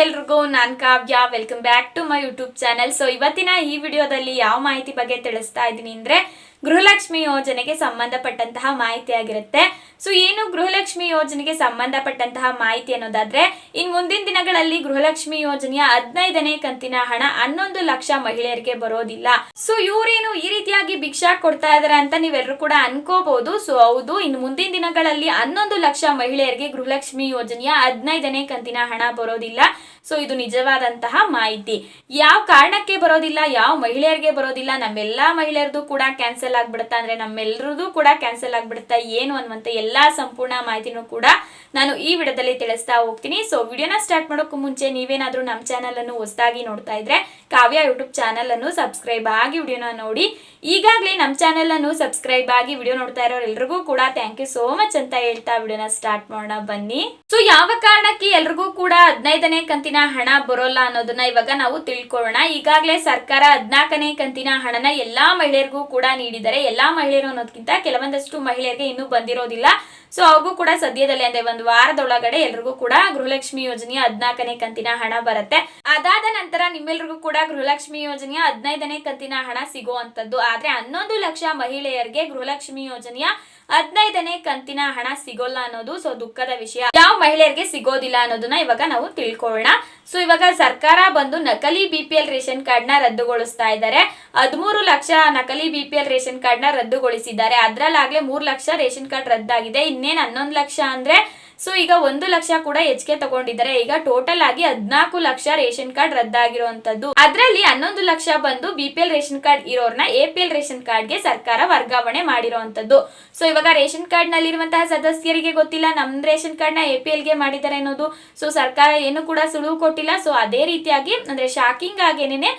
ಎಲ್ರಿಗೂ ನಾನ್ Kavya welcome back to my YouTube channel so ಇವತ್ತಿನ ಈ ವಿಡಿಯೋದಲ್ಲಿ ಯಾವ ಮಾಹಿತಿ ಬಗ್ಗೆ ತಿಳಿಸ್ತಾ ಇದ್ದೀನಿ ಅಂದ್ರೆ ಗೃಹಲಕ್ಷ್ಮಿ ಯೋಜನೆಗೆ ಸಂಬಂಧಪಟ್ಟಂತಹ ಮಾಹಿತಿ ಆಗಿರುತ್ತೆ. ಸೊ ಏನು ಗೃಹಲಕ್ಷ್ಮಿ ಯೋಜನೆಗೆ ಸಂಬಂಧಪಟ್ಟಂತಹ ಮಾಹಿತಿ ಅನ್ನೋದಾದ್ರೆ, ಇನ್ ಮುಂದಿನ ದಿನಗಳಲ್ಲಿ ಗೃಹಲಕ್ಷ್ಮಿ ಯೋಜನೆಯ ಹದಿನೈದನೇ ಕಂತಿನ ಹಣ ಹನ್ನೊಂದು ಲಕ್ಷ ಮಹಿಳೆಯರಿಗೆ ಬರೋದಿಲ್ಲ. ಸೊ ಇವರೇನು ಈ ರೀತಿಯಾಗಿ ಭಿಕ್ಷಾ ಕೊಡ್ತಾ ಇದಾರೆ ಅಂತ ನೀವೆಲ್ಲರೂ ಕೂಡ ಅನ್ಕೋಬಹುದು ಸೊ ಹೌದು, ಇನ್ ಮುಂದಿನ ದಿನಗಳಲ್ಲಿ ಹನ್ನೊಂದು ಲಕ್ಷ ಮಹಿಳೆಯರಿಗೆ ಗೃಹಲಕ್ಷ್ಮಿ ಯೋಜನೆಯ ಹದಿನೈದನೇ ಕಂತಿನ ಹಣ ಬರೋದಿಲ್ಲ. ಸೊ ಇದು ನಿಜವಾದಂತಹ ಮಾಹಿತಿ. ಯಾವ ಕಾರಣಕ್ಕೆ ಬರೋದಿಲ್ಲ, ಯಾವ ಮಹಿಳೆಯರಿಗೆ ಬರೋದಿಲ್ಲ, ನಮ್ಮೆಲ್ಲಾ ಮಹಿಳೆಯರದು ಕೂಡ ಕ್ಯಾನ್ಸಲ್ ಆಗ್ಬಿಡುತ್ತಾ ಅಂದ್ರೆ ನಮ್ಮೆಲ್ಲರದು ಕೂಡ ಕ್ಯಾನ್ಸಲ್ ಆಗ್ಬಿಡುತ್ತಾ ಏನು ಅನ್ನುವಂತ ಎಲ್ಲಾ ಸಂಪೂರ್ಣ ಮಾಹಿತಿನೂ ಕೂಡ ನಾನು ಈ ವಿಡಿಯೋದಲ್ಲಿ ತಿಳಿಸ್ತಾ ಹೋಗ್ತೀನಿ. ಸೊ ವಿಡಿಯೋನ ಸ್ಟಾರ್ಟ್ ಮಾಡೋಕ್ಕೂ ಮುಂಚೆ ನೀವೇನಾದ್ರೂ ನಮ್ಮ ಚಾನಲ್ ಅನ್ನು ಹೊಸದಾಗಿ ನೋಡ್ತಾ ಇದ್ರೆ ಕಾವ್ಯ ಯೂಟ್ಯೂಬ್ ಚಾನಲ್ ಅನ್ನು ಸಬ್ಸ್ಕ್ರೈಬ್ ಆಗಿ ವಿಡಿಯೋನ ನೋಡಿ. ಈಗಾಗಲೇ ನಮ್ಮ ಚಾನಲ್ ಅನ್ನು ಸಬ್ಸ್ಕ್ರೈಬ್ ಆಗಿ ವಿಡಿಯೋ ನೋಡ್ತಾ ಇರೋರೆಲ್ರಿಗೂ ಕೂಡ ಥ್ಯಾಂಕ್ ಯು ಸೋ ಮಚ್ ಅಂತ ಹೇಳ್ತಾ ವಿಡಿಯೋನ ಸ್ಟಾರ್ಟ್ ಮಾಡೋಣ ಬನ್ನಿ. ಸೊ ಯಾವ ಕಾರಣಕ್ಕೆ ಎಲ್ರಿಗೂ ಕೂಡ ಹದಿನೈದನೇ ಕಂತಿನ ಹಣ ಬರೋಲ್ಲ ಅನ್ನೋದನ್ನ ಇವಾಗ ನಾವು ತಿಳ್ಕೊಳ್ಳೋಣ. ಈಗಾಗಲೇ ಸರ್ಕಾರ ಹದಿನಾಲ್ಕನೇ ಕಂತಿನ ಹಣನ ಎಲ್ಲಾ ಮಹಿಳೆಯರಿಗೂ ಕೂಡ ನೀಡಿದ್ದಾರೆ ಎಲ್ಲಾ ಮಹಿಳೆಯರು ಅನ್ನೋದಕ್ಕಿಂತ ಕೆಲವೊಂದಷ್ಟು ಮಹಿಳೆಯರಿಗೆ ಇನ್ನೂ ಬಂದಿರೋದಿಲ್ಲ. ಸೊ ಅವಗೂ ಕೂಡ ಸದ್ಯದಲ್ಲಿ ಅಂದ್ರೆ ಒಂದು ವಾರದೊಳಗಡೆ ಎಲ್ರಿಗೂ ಕೂಡ ಗೃಹಲಕ್ಷ್ಮಿ ಯೋಜನೆಯ ಹದಿನಾಲ್ಕನೇ ಕಂತಿನ ಹಣ ಬರುತ್ತೆ. ಅದಾದ ನಂತರ ನಿಮ್ಮೆಲ್ರಿಗೂ ಕೂಡ ಗೃಹಲಕ್ಷ್ಮಿ ಯೋಜನೆಯ ಹದಿನೈದನೇ ಕಂತಿನ ಹಣ ಸಿಗುವಂತದ್ದು. ಆದ್ರೆ ಹನ್ನೊಂದು ಲಕ್ಷ ಮಹಿಳೆಯರಿಗೆ ಗೃಹಲಕ್ಷ್ಮಿ ಯೋಜನೆಯ ಹದಿನೈದನೇ ಕಂತಿನ ಹಣ ಸಿಗೋಲ್ಲ ಅನ್ನೋದು ಸೊ ದುಃಖದ ವಿಷಯ. ಯಾವ ಮಹಿಳೆಯರಿಗೆ ಸಿಗೋದಿಲ್ಲ ಅನ್ನೋದನ್ನ ಇವಾಗ ನಾವು ತಿಳ್ಕೊಳ್ಳೋಣ. ಸೊ ಇವಾಗ ಸರ್ಕಾರ ಬಂದು ನಕಲಿ ಬಿಪಿಎಲ್ ರೇಷನ್ ಕಾರ್ಡ್ನ ರದ್ದುಗೊಳಿಸ್ತಾ ಇದ್ದಾರೆ. ಹದಿಮೂರು ಲಕ್ಷ ನಕಲಿ ಬಿಪಿಎಲ್ ಎಲ್ ರೇಷನ್ ಕಾರ್ಡ್ನ ರದ್ದುಗೊಳಿಸಿದ್ದಾರೆ. ಅದ್ರಲ್ಲಾಗ್ಲೇ ಮೂರ್ ಲಕ್ಷ ರೇಷನ್ ಕಾರ್ಡ್ ರದ್ದಾಗಿದೆ. ಇನ್ನೇನ್ ಹನ್ನೊಂದ್ ಲಕ್ಷ ಅಂದ್ರೆ ಸೊ ಈಗ ಒಂದು ಲಕ್ಷ ಕೂಡ ಹೆಚ್ಚಿಗೆ ತಗೊಂಡಿದ್ದಾರೆ. ಈಗ ಟೋಟಲ್ ಆಗಿ ಹದಿನಾಲ್ಕು ಲಕ್ಷ ರೇಷನ್ ಕಾರ್ಡ್ ರದ್ದಾಗಿರುವಂತದ್ದು ಅದರಲ್ಲಿ ಹನ್ನೊಂದು ಲಕ್ಷ ಬಂದು ಬಿಪಿಎಲ್ ರೇಷನ್ ಕಾರ್ಡ್ ಇರೋರ್ನ ಎಪಿಎಲ್ ರೇಷನ್ ಕಾರ್ಡ್ ಕಾರ್ಡ್ಗೆ ಸರ್ಕಾರ ವರ್ಗಾವಣೆ ಮಾಡಿರುವಂತದ್ದು ಸೊ ಇವಾಗ ರೇಷನ್ ಕಾರ್ಡ್ ನಲ್ಲಿರುವಂತಹ ಸದಸ್ಯರಿಗೆ ಗೊತ್ತಿಲ್ಲ, ನಮ್ ರೇಷನ್ ಕಾರ್ಡ್ನ ಎಪಿಎಲ್ಗೆ ಮಾಡಿದ್ದಾರೆ ಅನ್ನೋದು. ಸೊ ಸರ್ಕಾರ ಏನು ಕೂಡ ಸುಳುವು ಕೊಟ್ಟಿಲ್ಲ. ಸೊ ಅದೇ ರೀತಿಯಾಗಿ ಅಂದ್ರೆ ಶಾಕಿಂಗ್ ಆಗೇನೆ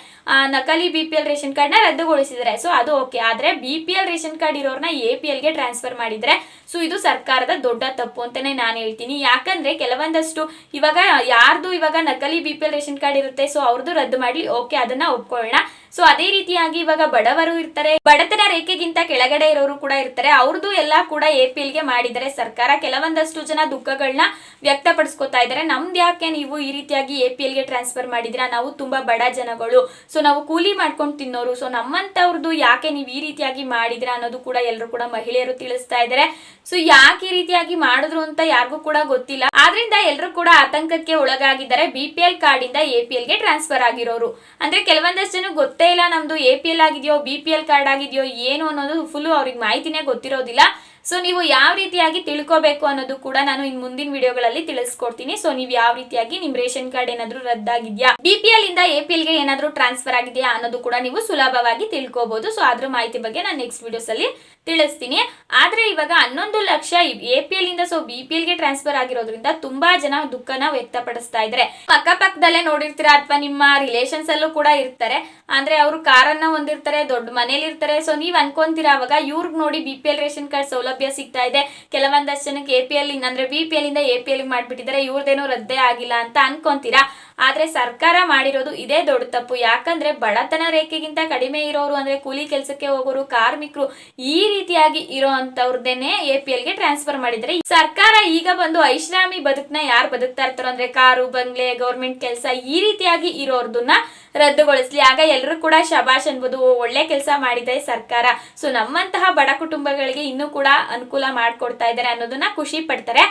ನಕಲಿ ಬಿಪಿಎಲ್ ರೇಷನ್ ಕಾರ್ಡ್ನ ರದ್ದುಗೊಳಿಸಿದ್ದಾರೆ. ಸೊ ಅದು ಓಕೆ ಆದ್ರೆ ಬಿಪಿಎಲ್ ರೇಷನ್ ಕಾರ್ಡ್ ಇರೋರ್ನ ಎಪಿಎಲ್ಗೆ ಟ್ರಾನ್ಸ್ಫರ್ ಮಾಡಿದ್ರೆ ಸೊ ಇದು ಸರ್ಕಾರದ ದೊಡ್ಡ ತಪ್ಪು ಅಂತಾನೆ ನಾನು ಹೇಳ್ತೀನಿ. ಯಾಕಂದ್ರೆ ಕೆಲವೊಂದಷ್ಟು ಇವಾಗ ಯಾರ್ದು ಇವಾಗ ನಕಲಿ B P L ration card ಇರುತ್ತೆ ಸೊ ಅವ್ರದ್ದು ರದ್ದು ಮಾಡ್ಲಿ, ಓಕೆ, ಅದನ್ನ ಒಪ್ಕೊಳ್ಳೋಣ. ಸೊ ಅದೇ ರೀತಿಯಾಗಿ ಇವಾಗ ಬಡವರು ಇರ್ತಾರೆ. ಬಡತನ ರೇಖೆಗಿಂತ ಕೆಳಗಡೆ ಇರೋರು ಕೂಡ ಇರ್ತಾರೆ. ಅವ್ರದ್ದು ಎಲ್ಲ ಕೂಡ ಎ ಪಿ ಎಲ್ಗೆ ಗೆ ಮಾಡಿದ್ದಾರೆ ಸರ್ಕಾರ ಕೆಲವೊಂದಷ್ಟು ಜನ ದುಃಖಗಳನ್ನ ವ್ಯಕ್ತಪಡಿಸ್ಕೊತಾ ಇದ್ದಾರೆ. ನಮ್ದು ಯಾಕೆ ನೀವು ಈ ರೀತಿಯಾಗಿ ಎ ಪಿ ಎಲ್ಗೆ ಟ್ರಾನ್ಸ್ಫರ್ ಮಾಡಿದ್ರೆ ನಾವು ತುಂಬಾ ಬಡ ಜನಗಳು. ಸೊ ನಾವು ಕೂಲಿ ಮಾಡ್ಕೊಂಡು ತಿನ್ನೋರು. ಸೊ ನಮ್ಮಂತವ್ರದ್ದು ಯಾಕೆ ನೀವು ಈ ರೀತಿಯಾಗಿ ಮಾಡಿದ್ರ ಅನ್ನೋದು ಕೂಡ ಎಲ್ಲರೂ ಕೂಡ ಮಹಿಳೆಯರು ತಿಳಿಸ್ತಾ ಇದ್ದಾರೆ. ಸೊ ಯಾಕೆ ಈ ರೀತಿಯಾಗಿ ಮಾಡಿದ್ರು ಅಂತ ಯಾರಿಗೂ ಕೂಡ ಗೊತ್ತಿಲ್ಲ. ಆದ್ರಿಂದ ಎಲ್ಲರೂ ಕೂಡ ಆತಂಕಕ್ಕೆ ಒಳಗಾಗಿದ್ದಾರೆ. ಬಿ ಪಿ ಎಲ್ ಕಾರ್ಡ್ ಇಂದ ಎ ಗೆ ಟ್ರಾನ್ಸ್ಫರ್ ಆಗಿರೋರು. ಅಂದ್ರೆ ಕೆಲವೊಂದಷ್ಟು ಜನ ಗೊತ್ತೇ ಇಲ್ಲ ನಮ್ದು ಎ ಪಿ ಎಲ್ ಆಗಿದೆಯೋ ಬಿ ಪಿ ಎಲ್ ಕಾರ್ಡ್ ಆಗಿದೆಯೋ, ಏನು ಅನ್ನೋದು ಫುಲ್ ಅವ್ರಿಗೆ ಮಾಹಿತಿನೇ ಗೊತ್ತಿರೋದಿಲ್ಲ. ಸೊ ನೀವು ಯಾವ ರೀತಿಯಾಗಿ ತಿಳ್ಕೋಬೇಕು ಅನ್ನೋದು ಕೂಡ ನಾನು ಇನ್ ಮುಂದಿನ ವಿಡಿಯೋಗಳಲ್ಲಿ ತಿಳಿಸ್ಕೊಡ್ತೀನಿ. ಸೊ ನೀವು ಯಾವ ರೀತಿಯಾಗಿ ನಿಮ್ ರೇಷನ್ ಕಾರ್ಡ್ ಏನಾದ್ರೂ ರದ್ದಾಗಿದ್ಯಾ? ಬಿ ಪಿ ಎಲ್ ಇಂದ ಎ ಗೆ ಏನಾದ್ರೂ ಟ್ರಾನ್ಸ್ಫರ್ ಆಗಿದೆಯಾ ಅನ್ನೋದು ಕೂಡ ನೀವು ಸುಲಭವಾಗಿ ತಿಳ್ಕೋಬಹುದು ಸೊ ಅದ್ರ ಮಾಹಿತಿ ಬಗ್ಗೆ ನಾನು ನೆಕ್ಸ್ಟ್ ವಿಡಿಯೋಸ್ ಅಲ್ಲಿ ತಿಳಿಸ್ತೀನಿ. ಆದ್ರೆ ಇವಾಗ ಹನ್ನೊಂದು ಲಕ್ಷ ಎ ಪಿ ಎಲ್ ಇಂದ ಸೊ ಬಿ ಗೆ ಟ್ರಾನ್ಸ್ಫರ್ ಆಗಿರೋದ್ರಿಂದ ತುಂಬಾ ಜನ ದುಃಖನ ವ್ಯಕ್ತಪಡಿಸ್ತಾ ಇದ್ದಾರೆ ಪಕ್ಕಪಕ್ಕದಲ್ಲೇ ನೋಡಿರ್ತೀರಾ ಅಥವಾ ನಿಮ್ಮ ರಿಲೇಷನ್ಸ್ ಅಲ್ಲೂ ಕೂಡ ಇರ್ತಾರೆ. ಅಂದ್ರೆ ಅವರು ಕಾರನ್ನ ಹೊಂದಿರ್ತಾರೆ, ದೊಡ್ಡ ಮನೇಲಿ ಇರ್ತಾರೆ. ಸೊ ನೀವ್ ಅನ್ಕೊಂತೀರಾ ಅವಾಗ ಇವ್ರಿಗೆ ನೋಡಿ B P L ration card ಸೌಲಭ್ಯ ಸಿಗ್ತಾ ಇದೆ. ಕೆಲವೊಂದಷ್ಟು ಜನಕ್ಕೆ ಎ ಪಿ ಎಲ್ ಅಂದ್ರೆ ಬಿ ಪಿ ಎಲ್ ಇಂದ ಎ ಪಿ ಎಲ್ ಮಾಡಿಬಿಟ್ಟಿದ್ದಾರೆ. ಇವ್ರದೇನೋ ರದ್ದೇ ಆಗಿಲ್ಲ ಅಂತ ಅನ್ಕೊಂತೀರಾ? ಆದ್ರೆ ಸರ್ಕಾರ ಮಾಡಿರೋದು ಇದೇ ದೊಡ್ಡ ತಪ್ಪು. ಯಾಕಂದ್ರೆ ಬಡತನ ರೇಖೆಗಿಂತ ಕಡಿಮೆ ಇರೋರು ಅಂದ್ರೆ ಕೂಲಿ ಕೆಲಸಕ್ಕೆ ಹೋಗೋರು, ಕಾರ್ಮಿಕರು ಈ ರೀತಿಯಾಗಿ ಇರೋ ಅಂತವ್ರದೇನೆ ಎ ಪಿ ಎಲ್ಗೆ ಟ್ರಾನ್ಸ್ಫರ್ ಮಾಡಿದ್ರೆ ಸರ್ಕಾರ ಈಗ ಬಂದು ಐಷಾರಾಮಿ ಬದುಕನ್ನ ಯಾರು ಬದುಕ್ತಾ ಇರ್ತಾರೋ ಅಂದ್ರೆ ಕಾರು, ಬಂಗ್ಲೆ ಗೌರ್ಮೆಂಟ್ ಕೆಲಸ ಈ ರೀತಿಯಾಗಿ ಇರೋರ್ದನ್ನ ರದ್ದುಗೊಳಿಸ್ಲಿ. ಆಗ ಎಲ್ಲರೂ ಕೂಡ ಶಬಾಷ್ ಅನ್ಬೋದು ಒಳ್ಳೆ ಕೆಲಸ ಮಾಡಿದೆ ಸರ್ಕಾರ. ಸೊ ನಮ್ಮಂತಹ ಬಡ ಕುಟುಂಬಗಳಿಗೆ ಇನ್ನೂ ಕೂಡ ಅನುಕೂಲ ಮಾಡ್ಕೊಡ್ತಾ ಇದ್ದಾರೆ ಅನ್ನೋದನ್ನ ಖುಷಿ ಪಡ್ತಾರೆ.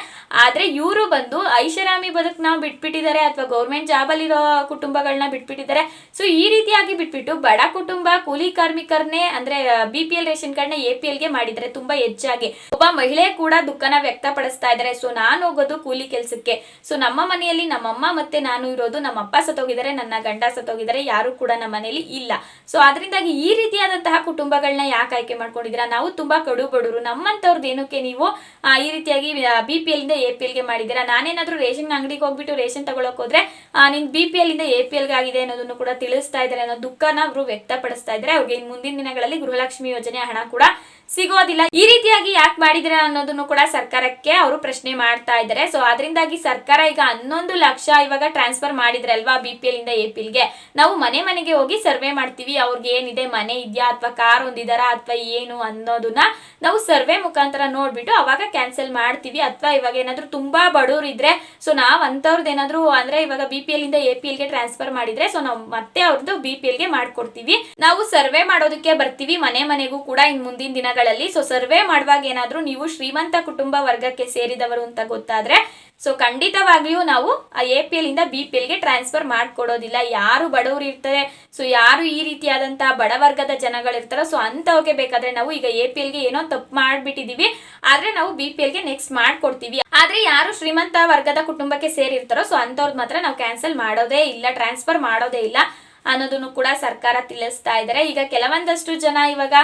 ಆದ್ರೆ ಇವರು ಬಂದು ಐಷಾರಾಮಿ ಬದುಕ್ನ ಬಿಟ್ಬಿಟ್ಟಿದ್ದಾರೆ ಅಥವಾ ಗೌರ್ಮೆಂಟ್ ಜಾಬ್ ಅಲ್ಲಿರೋ ಕುಟುಂಬಗಳನ್ನ ಬಿಟ್ಬಿಟ್ಟಿದ್ದಾರೆ. ಸೊ ಈ ರೀತಿಯಾಗಿ ಬಿಟ್ಬಿಟ್ಟು ಬಡ ಕುಟುಂಬ ಕೂಲಿ ಕಾರ್ಮಿಕರನ್ನೇ ಅಂದ್ರೆ ಬಿ ಪಿ ಎಲ್ ರೇಷನ್ ಕಾರ್ಡ್ನ ಎ ಪಿ ಎಲ್ಗೆ ಮಾಡಿದ್ರೆ ತುಂಬಾ ಹೆಚ್ಚಾಗಿ. ಒಬ್ಬ ಮಹಿಳೆ ಕೂಡ ದುಃಖನ ವ್ಯಕ್ತಪಡಿಸ್ತಾ ಇದ್ದಾರೆ. ಸೊ ನಾನು ಹೋಗೋದು ಕೂಲಿ ಕೆಲಸಕ್ಕೆ. ಸೊ ನಮ್ಮ ಮನೆಯಲ್ಲಿ ನಮ್ಮಮ್ಮ ಮತ್ತೆ ನಾನು ಇರೋದು ನಮ್ಮ ಅಪ್ಪ ಸತ್ತೋಗಿದ್ದಾರೆ, ನನ್ನ ಗಂಡ ಸತ್ತೋಗಿದ್ದಾರೆ. ಯಾರು ಕೂಡ ನಮ್ಮ ಮನೆಯಲ್ಲಿ ಇಲ್ಲ. ಸೊ ಅದರಿಂದಾಗಿ ಈ ರೀತಿಯಾದಂತಹ ಕುಟುಂಬಗಳನ್ನ ಯಾಕೆ ಆಯ್ಕೆ ಮಾಡ್ಕೊಂಡಿದ್ದೀರಾ? ನಾವು ತುಂಬಾ ಕಡು ಬಡವರು ನಮ್ಮಂತವ್ರದ್ದು ಏನಕ್ಕೆ ನೀವು ಈ ರೀತಿಯಾಗಿ ಬಿ ಪಿ ಎಲ್ ಇಂದ ಎ ಪಿ ಎಲ್ಗೆ ಮಾಡಿದ್ದೀರಾ? ನಾನೇನಾದರೂ ರೇಷನ್ ಅಂಗಡಿಗೆ ಹೋಗ್ಬಿಟ್ಟು ರೇಷನ್ ತಗೊಳಕ್ ಹೋದ್ರೆ ನಿನ್ ಬಿ ಪಿ ಎಲ್ ಇಂದ ಎ ಪಿ ಎಲ್ ಆಗಿದೆ ಅನ್ನೋದನ್ನು ಕೂಡ ತಿಳಿಸ್ತಾ ಇದ್ದಾರೆ ಅನ್ನೋ ದುಃಖನ ಅವರು ವ್ಯಕ್ತಪಡಿಸ್ತಾ ಇದ್ದಾರೆ. ಅವ್ರಿಗೆ ಇನ್ ಮುಂದಿನ ದಿನಗಳಲ್ಲಿ ಗೃಹಲಕ್ಷ್ಮಿ ಯೋಜನೆ ಹಣ ಕೂಡ ಸಿಗೋದಿಲ್ಲ. ಈ ರೀತಿಯಾಗಿ ಯಾಕೆ ಮಾಡಿದಿರ ಅನ್ನೋದನ್ನು ಕೂಡ ಸರ್ಕಾರಕ್ಕೆ ಅವರು ಪ್ರಶ್ನೆ ಮಾಡ್ತಾ ಇದ್ದಾರೆ. ಸೊ ಅದರಿಂದಾಗಿ ಸರ್ಕಾರ ಈಗ ಹನ್ನೊಂದು ಲಕ್ಷ ಇವಾಗ ಟ್ರಾನ್ಸ್ಫರ್ ಮಾಡಿದ್ರಲ್ವಾ ಬಿ ಪಿ ಎಲ್ ಇಂದ ಎ ಪಿ ಗೆ? ನಾವು ಮನೆ ಮನೆಗೆ ಹೋಗಿ ಸರ್ವೆ ಮಾಡ್ತೀವಿ, ಅವ್ರಿಗೆ ಏನಿದೆ, ಮನೆ ಇದೆಯಾ ಅಥವಾ ಕಾರ್ ಹೊಂದಿದಾರಾ ಅಥವಾ ಏನು ಅನ್ನೋದನ್ನ ನಾವು ಸರ್ವೆ ಮುಖಾಂತರ ನೋಡ್ಬಿಟ್ಟು ಅವಾಗ ಕ್ಯಾನ್ಸಲ್ ಮಾಡ್ತೀವಿ. ಅಥವಾ ಇವಾಗ ಏನಾದ್ರು ತುಂಬಾ ಬಡವ್ರು ಇದ್ರೆ ಸೊ ನಾವ್ ಅಂತವ್ರದ್ದು ಏನಾದ್ರು ಅಂದ್ರೆ ಇವಾಗ ಬಿ ಪಿ ಎಲ್ ಇಂದ ಎ ಪಿ ಎಲ್ಗೆ ಟ್ರಾನ್ಸ್ಫರ್ ಮಾಡಿದ್ರೆ ಸೊ ನಾವು ಮತ್ತೆ ಅವ್ರದ್ದು ಬಿ ಪಿ ಎಲ್ಗೆ ಮಾಡ್ಕೊಡ್ತೀವಿ. ನಾವು ಸರ್ವೆ ಮಾಡೋದಕ್ಕೆ ಬರ್ತೀವಿ ಮನೆ ಮನೆಗೂ ಕೂಡ ಇನ್ ಮುಂದಿನ ದಿನಗಳಲ್ಲಿ. ಸೊ ಸರ್ವೆ ಮಾಡುವಾಗ ಏನಾದ್ರೂ ನೀವು ಶ್ರೀಮಂತ ಕುಟುಂಬ ವರ್ಗಕ್ಕೆ ಸೇರಿದವರು ಅಂತ ಗೊತ್ತಾದ್ರೆ ಸೊ ಖಂಡಿತವಾಗಿಯೂ ನಾವು ಆ ಎ ಪಿ ಎಲ್ ಇಂದ ಬಿ ಪಿ ಎಲ್ಗೆ ಟ್ರಾನ್ಸ್ಫರ್ ಮಾಡ್ಕೊಡೋದಿಲ್ಲ. ಯಾರು ಬಡವರು ಇರ್ತಾರೆ. ಸೊ ಯಾರು ಈ ರೀತಿಯಾದಂತಹ ಬಡವರ್ಗದ ಜನಗಳಿರ್ತಾರೋ ಸೊ ಅಂತವ್ರಿಗೆ ಬೇಕಾದ್ರೆ ನಾವು ಈಗ ಎ ಎಲ್ಗೆ ಏನೋ ತಪ್ಪು ಮಾಡ್ಬಿಟ್ಟಿದೀವಿ. ಆದ್ರೆ ನಾವು ಬಿ ಪಿ ಎಲ್ಗೆ ನೆಕ್ಸ್ಟ್ ಮಾಡ್ಕೊಡ್ತೀವಿ. ಆದ್ರೆ ಯಾರು ಶ್ರೀಮಂತ ವರ್ಗದ ಕುಟುಂಬಕ್ಕೆ ಸೇರಿರ್ತಾರೋ ಸೊ ಅಂತವ್ರದ್ದು ಮಾತ್ರ ನಾವು ಕ್ಯಾನ್ಸಲ್ ಮಾಡೋದೇ ಇಲ್ಲ ಟ್ರಾನ್ಸ್ಫರ್ ಮಾಡೋದೇ ಇಲ್ಲ ಅನ್ನೋದನ್ನು ಕೂಡ ಸರ್ಕಾರ ತಿಳಿಸ್ತಾ ಇದ್ದಾರೆ. ಈಗ ಕೆಲವೊಂದಷ್ಟು ಜನ ಇವಾಗ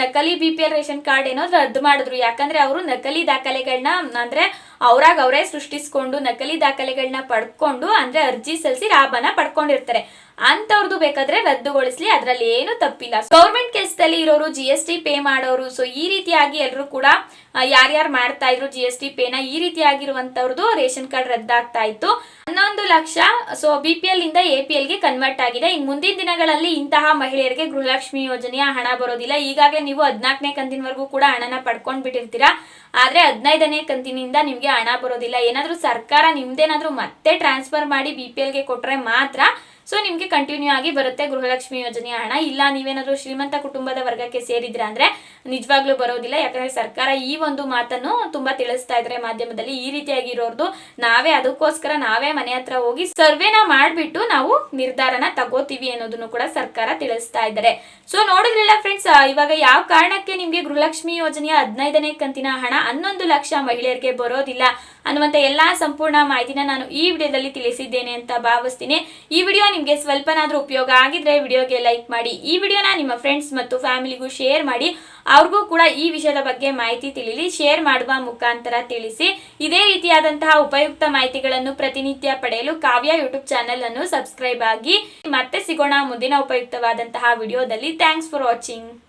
ನಕಲಿ ಬಿ ಪಿ ರೇಷನ್ ಕಾರ್ಡ್ ಏನೋ ರದ್ದು ಮಾಡಿದ್ರು. ಯಾಕಂದ್ರೆ ಅವರು ನಕಲಿ ದಾಖಲೆಗಳನ್ನ ಅಂದ್ರೆ ಅವ್ರಾಗ ಅವರೇ ಸೃಷ್ಟಿಸ್ಕೊಂಡು ನಕಲಿ ದಾಖಲೆಗಳನ್ನ ಪಡ್ಕೊಂಡು, ಅಂದ್ರೆ ಅರ್ಜಿ ಸಲ್ಲಿಸಿ ಲಾಭನ ಪಡ್ಕೊಂಡಿರ್ತಾರೆ. ಅಂತವ್ರದ್ದು ಬೇಕಾದ್ರೆ ರದ್ದುಗೊಳಿಸ್ಲಿ, ಅದ್ರಲ್ಲಿ ಏನು ತಪ್ಪಿಲ್ಲ. ಗೌರ್ಮೆಂಟ್ ಕೆಲಸದಲ್ಲಿ ಇರೋರು ಜಿ ಎಸ್ ಟಿ ಪೇ ಮಾಡೋರು ಸೊ ಈ ರೀತಿಯಾಗಿ ಎಲ್ಲರೂ ಕೂಡ ಯಾರ್ಯಾರು ಮಾಡ್ತಾ ಇದ್ರು ಜಿ ಎಸ್ ಟಿ ಪೇನ ಈ ರೀತಿಯಾಗಿರುವಂತವ್ರದ್ದು ರೇಷನ್ ಕಾರ್ಡ್ ರದ್ದಾಗ್ತಾ ಇತ್ತು ಹನ್ನೊಂದು lakh so B P L ಇಂದ ಎ ಪಿ ಎಲ್ಗೆ ಕನ್ವರ್ಟ್ ಆಗಿದೆ. ಇನ್ನು ಮುಂದಿನ ದಿನಗಳಲ್ಲಿ ಇಂತಹ ಮಹಿಳೆಯರಿಗೆ ಗೃಹಲಕ್ಷ್ಮಿ ಯೋಜನೆಯ ಹಣ ಬರೋದಿಲ್ಲ. ಈಗಾಗಲೇ ನೀವು ಹದಿನಾಲ್ಕನೇ ಕಂತಿನವರೆಗೂ ಕೂಡ ಹಣನ ಪಡ್ಕೊಂಡ್ ಬಿಟ್ಟಿರ್ತೀರಾ ಆದ್ರೆ ಹದಿನೈದನೇ ಕಂತಿನಿಂದ ನಿಮ್ಗೆ ಹಣ ಬರೋದಿಲ್ಲ ಏನಾದ್ರೂ ಸರ್ಕಾರ ನಿಮ್ದೇನಾದ್ರೂ ಮತ್ತೆ ಟ್ರಾನ್ಸ್ಫರ್ ಮಾಡಿ ಬಿ ಪಿ ಎಲ್ಗೆ ಕೊಟ್ರೆ ಮಾತ್ರ ಸೊ ನಿಮ್ಗೆ ಕಂಟಿನ್ಯೂ ಆಗಿ ಬರುತ್ತೆ ಗೃಹಲಕ್ಷ್ಮಿ ಯೋಜನೆಯ ಹಣ. ಇಲ್ಲ, ನೀವೇನಾದ್ರೂ ಶ್ರೀಮಂತ ಕುಟುಂಬದ ವರ್ಗಕ್ಕೆ ಸೇರಿದ್ರ ಅಂದ್ರೆ ನಿಜವಾಗ್ಲೂ ಬರೋದಿಲ್ಲ. ಯಾಕಂದ್ರೆ ಸರ್ಕಾರ ಈ ಒಂದು ಮಾತನ್ನು ತುಂಬಾ ತಿಳಿಸ್ತಾ ಇದ್ದಾರೆ ಮಾಧ್ಯಮದಲ್ಲಿ ಈ ರೀತಿಯಾಗಿ ಇರೋರ್ದು ನಾವೇ ಅದಕ್ಕೋಸ್ಕರ ನಾವೇ ಮನೆ ಹತ್ರ ಹೋಗಿ ಸರ್ವೆನ ಮಾಡ್ಬಿಟ್ಟು ನಾವು ನಿರ್ಧಾರನ ತಗೋತೀವಿ ಅನ್ನೋದನ್ನು ಕೂಡ ಸರ್ಕಾರ ತಿಳಿಸ್ತಾ ಇದ್ದಾರೆ. ಸೊ ನೋಡಿದ್ರಲ್ಲ ಫ್ರೆಂಡ್ಸ್ ಇವಾಗ ಯಾವ ಕಾರಣಕ್ಕೆ ನಿಮ್ಗೆ ಗೃಹಲಕ್ಷ್ಮಿ ಯೋಜನೆಯ ಹದಿನೈದನೇ ಕಂತಿನ ಹಣ ಹನ್ನೊಂದು ಲಕ್ಷ ಮಹಿಳೆಯರಿಗೆ ಬರೋದಿಲ್ಲ ಅನ್ನುವಂತ ಎಲ್ಲಾ ಸಂಪೂರ್ಣ ಮಾಹಿತಿನ ನಾನು ಈ ವಿಡಿಯೋದಲ್ಲಿ ತಿಳಿಸಿದ್ದೇನೆ ಅಂತ ಭಾವಿಸ್ತೀನಿ. ಈ ವಿಡಿಯೋ ನಿಮ್ಗೆ ಸ್ವಲ್ಪನಾದರೂ ಉಪಯೋಗ ಆಗಿದ್ರೆ ವಿಡಿಯೋಗೆ ಲೈಕ್ ಮಾಡಿ, ಈ ವಿಡಿಯೋನ ನಿಮ್ಮ ಫ್ರೆಂಡ್ಸ್ ಮತ್ತು ಫ್ಯಾಮಿಲಿಗೂ ಶೇರ್ ಮಾಡಿ, ಅವ್ರಿಗೂ ಕೂಡ ಈ ವಿಷಯದ ಬಗ್ಗೆ ಮಾಹಿತಿ ತಿಳಿಲಿ ಶೇರ್ ಮಾಡುವ ಮುಖಾಂತರ ತಿಳಿಸಿ. ಇದೇ ರೀತಿಯಾದಂತಹ ಉಪಯುಕ್ತ ಮಾಹಿತಿಗಳನ್ನು ಪ್ರತಿನಿತ್ಯ ಪಡೆಯಲು ಕಾವ್ಯ ಯೂಟ್ಯೂಬ್ ಚಾನೆಲ್ ಅನ್ನು ಸಬ್ಸ್ಕ್ರೈಬ್ ಆಗಿ. ಮತ್ತೆ ಸಿಗೋಣ ಮುಂದಿನ ಉಪಯುಕ್ತವಾದಂತಹ ವಿಡಿಯೋದಲ್ಲಿ. Thanks for watching